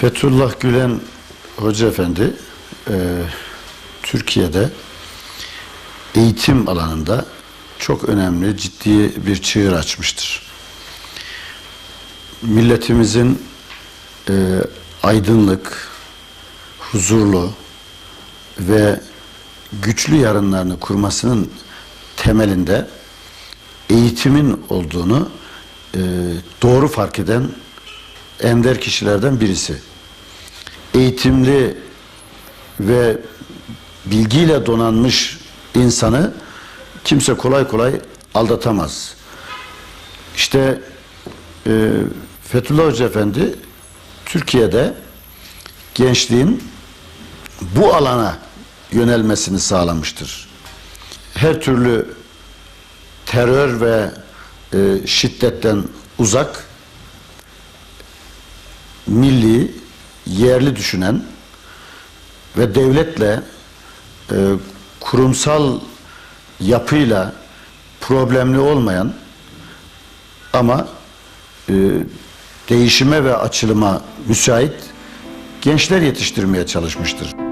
Fethullah Gülen Hoca Efendi e, Türkiye'de eğitim alanında çok önemli, ciddi bir çığır açmıştır. Milletimizin e, aydınlık, huzurlu ve güçlü yarınlarını kurmasının temelinde eğitimin olduğunu e, doğru fark eden ender kişilerden birisi. Eğitimli ve bilgiyle donanmış insanı kimse kolay kolay aldatamaz. İşte e, Fethullah Hoca Efendi Türkiye'de gençliğin bu alana yönelmesini sağlamıştır. Her türlü terör ve e, şiddetten uzak, milli, yerli düşünen ve devletle e, kurumsal yapıyla problemli olmayan ama e, değişime ve açılıma müsait gençler yetiştirmeye çalışmıştır.